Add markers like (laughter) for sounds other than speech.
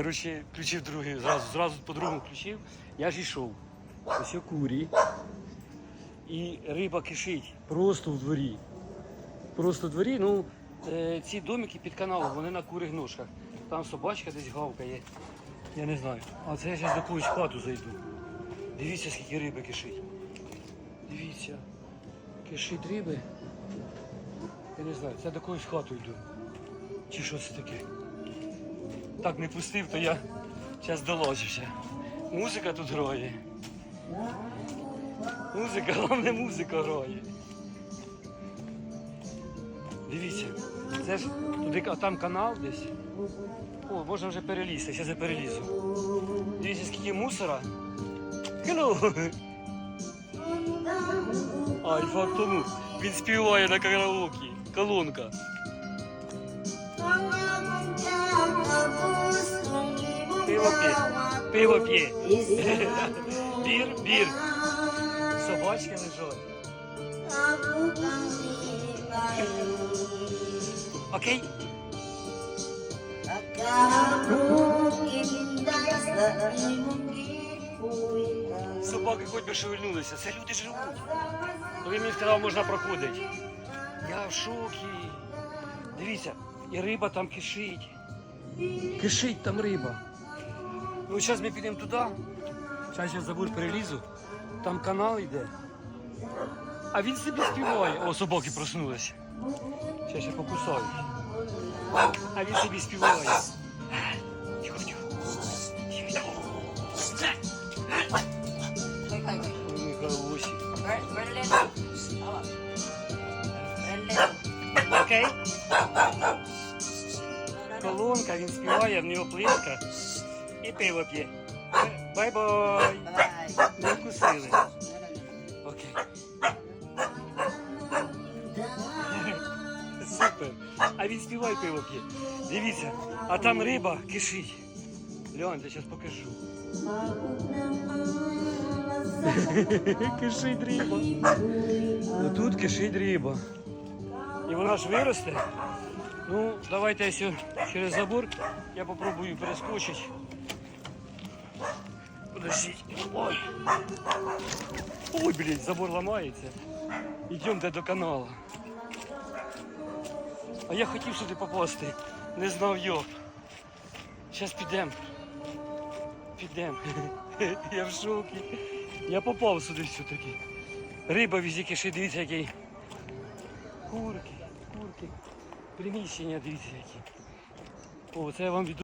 Коротше, включив другий, зразу, зразу по-другому включив. Я ж йшов. Ось курі. І риба кишить просто в дворі. Просто в дворі, ну, е, ці домики під каналом, вони на курих ножках. Там собачка десь гавкає. Я не знаю. А це я зараз до когось хату зайду. Дивіться, скільки риби кишить. Дивіться. Кишить риби. Я не знаю, це до когось хату йду. Чи що це таке? Так не пустив, то я зараз доложуся. Музика тут грає. Музика, головне музика грає. Дивіться, це ж туди а там канал десь. О, можна вже перелізти, зараз я перелізу. Дивіться, скільки мусора. Hello! А, і тому, він співає на караоке. Колонка. Пиво п'є. Пиво п'є. Бір, бір. Собачки лежать. Окей? Собаки хоч би шевельнулися. Це люди живуть. Коли мені сказав, можна проходити. Я в шокі. Дивіться, і риба там кишить. Кишить там риба. Ну, зараз ми підемо туди. Зараз я забув перелізу. Там канал йде. А він собі співає. О, собаки проснулися. Зараз я покусаю. А він собі співає. Тихо, тихо. Окей? Колонка, він співає, в нього плитка і пиво п'є. Бай-бай. Не вкусили. Окей. Супер. А він співає пиво п'є. Дивіться, а там риба кишить. Леон, я зараз покажу. (laughs) кишить риба. Тут кишить риба. І вона ж виросте. Ну, давайте я через забор. Я попробую перескочити. Подождіть. Ой. Ой, блін, забор ламається. Йдемте до каналу. А я хотів сюди попасти. Не знав як. Зараз підемо. Підемо. (laughs) Я в шокі. Я попав сюди все-таки. Риба візі кишить, дивіться який. Курки, курки. Приміщення, дивіться які. О, це я вам від